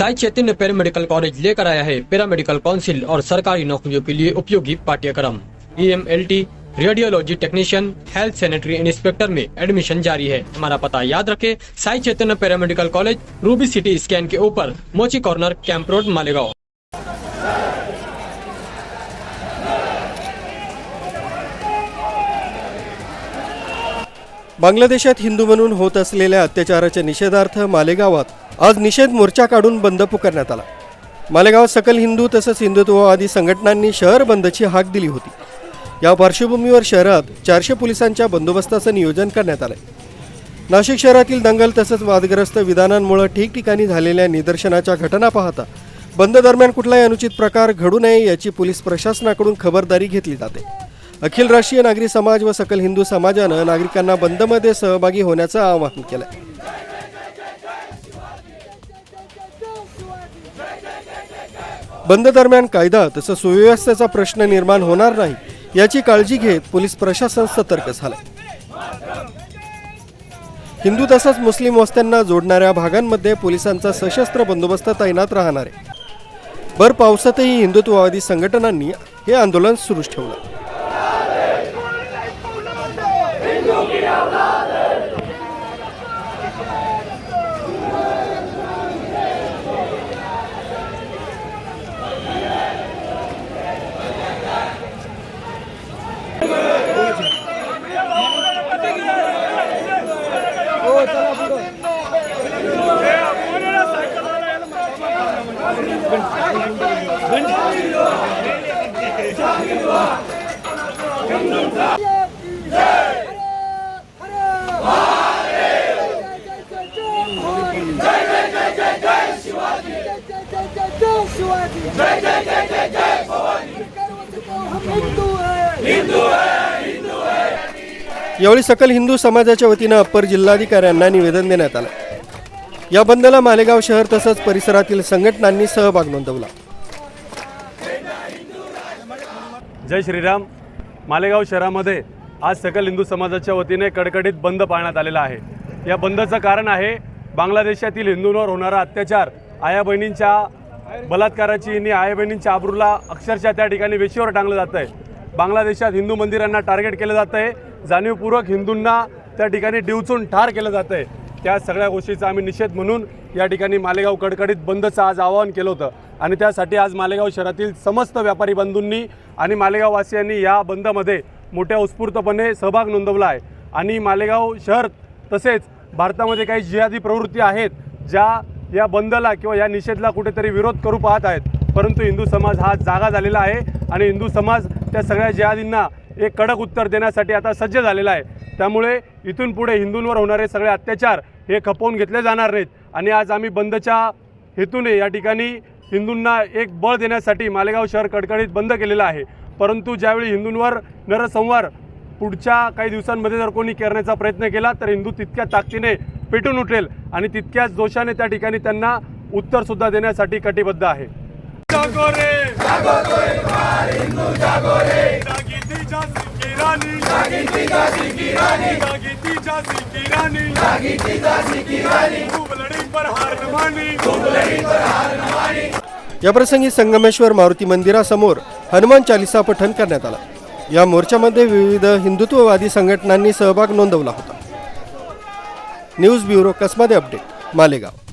Sai Chaitanya paramedical college लेकर आया है पैरामेडिकल काउंसिल और सरकारी नौकरियों के लिए उपयोगी पाठ्यक्रम। E M L T radiology technician health sanitary inspector में एडमिशन जारी है। हमारा पता याद रखें Sai Chaitanya paramedical college Ruby City scan के ऊपर Mochi corner camp road Malegaon. बांगलादेशात हिंदू म्हणून होत असलेल्या अत्याचाराच्या निषेधार्थ मालेगावात आज निषेध मोर्चा काढून बंद पुकारण्यात आला. मालेगाव सकल हिंदू तसंच हिंदुत्ववादी संघटनांनी शहर बंदची हाक दिली होती. या पार्श्वभूमीवर शहरात चारशे पोलिसांच्या बंदोबस्ताचं नियोजन करण्यात आलंय. नाशिक शहरातील दंगल तसंच वादग्रस्त विधानांमुळे ठिकठिकाणी झालेल्या निदर्शनाच्या घटना पाहता बंद दरम्यान कुठलाही अनुचित प्रकार घडू नये याची पोलीस प्रशासनाकडून खबरदारी घेतली जाते. अखिल राष्ट्रीय नागरी समाज व सकल हिंदू समाजानं नागरिकांना बंदमध्ये सहभागी होण्याचं आवाहन आहे बंद दरम्यान कायदा तसं सुव्यवस्थेचा प्रश्न निर्माण होणार नाही याची काळजी घेत पोलीस प्रशासन सतर्क झालं. हिंदू तसंच मुस्लिम वस्त्यांना जोडणाऱ्या भागांमध्ये पोलिसांचा सशस्त्र बंदोबस्त तैनात राहणार आहे. भर पावसातही हिंदुत्ववादी संघटनांनी हे आंदोलन सुरूच ठेवलं. जय जय जय जय जय भवानी हिंदू यावेळी सकल हिंदू समाजाच्या वतीनं अप्पर जिल्हाधिकाऱ्यांना निवेदन देण्यात आलं. या बंदला मालेगाव शहर तसंच परिसरातील संघटनांनी सहभाग नोंदवला. जय श्रीराम. मालेगाव शहरामध्ये आज सकल हिंदू समाजाच्या वतीने कडकडीत बंद पाळण्यात आलेला आहे. या बंदचं कारण आहे बांगलादेशातील हिंदूंवर होणारा अत्याचार आया बहिणींच्या बलात्काराची आणि आया बहिणींच्या आबरूला अक्षरशः त्या ठिकाणी वेशीवर टांगलं जातं आहे बांगलादेशात हिंदू मंदिरांना टार्गेट केलं जातं आहे जाणीवपूर्वक हिंदूंना त्या ठिकाणी डिवचून ठार केलं जातं आहे त्या सगळ्या गोष्टीचा आम्ही निषेध म्हणून या ठिकाणी मालेगाव कडकडीत बंदचं आज आवाहन केलं होतं. आणि त्यासाठी आज मालेगाव शहरातील समस्त व्यापारी बंधूंनी आणि मालेगाववासियांनी या बंदमध्ये मोठ्या उत्स्फूर्तपणे सहभाग नोंदवला आहे. आणि मालेगाव शहर तसेच भारतामध्ये काही जिहादी प्रवृत्ती आहेत ज्या या बंदला किंवा या निषेधला कुठेतरी विरोध करू पाहत आहेत. परंतु हिंदू समाज हा जागा झालेला आहे आणि हिंदू समाज त्या सगळ्या जिहादींना एक कडक उत्तर देण्यासाठी आता सज्ज झालेला आहे. त्यामुळे इथून पुढे हिंदूंवर होणारे सगळे अत्याचार हे खपवून घेतले जाणार नाहीत. आणि आज आम्ही बंदच्या हेतूने या ठिकाणी हिंदूंना एक बळ देण्यासाठी मालेगाव शहर कडकडीत बंद केलेलं आहे. परंतु ज्यावेळी हिंदूंवर नरसंहार पुढच्या काही दिवसांमध्ये जर कोणी करण्याचा प्रयत्न केला तर हिंदू तितक्या ताकदीने पेटून उठेल आणि तितक्याच जोशाने त्या ठिकाणी त्यांना उत्तरसुद्धा देण्यासाठी कटिबद्ध आहे. याप्रसंगी संगमेश्वर मारुती मंदिरासमोर हनुमान चालिसा पठण करण्यात आला. या मोर्चामध्ये विविध हिंदुत्ववादी संघटनांनी सहभाग नोंदवला होता. न्यूज ब्युरो कसमध्ये अपडेट? मालेगाव.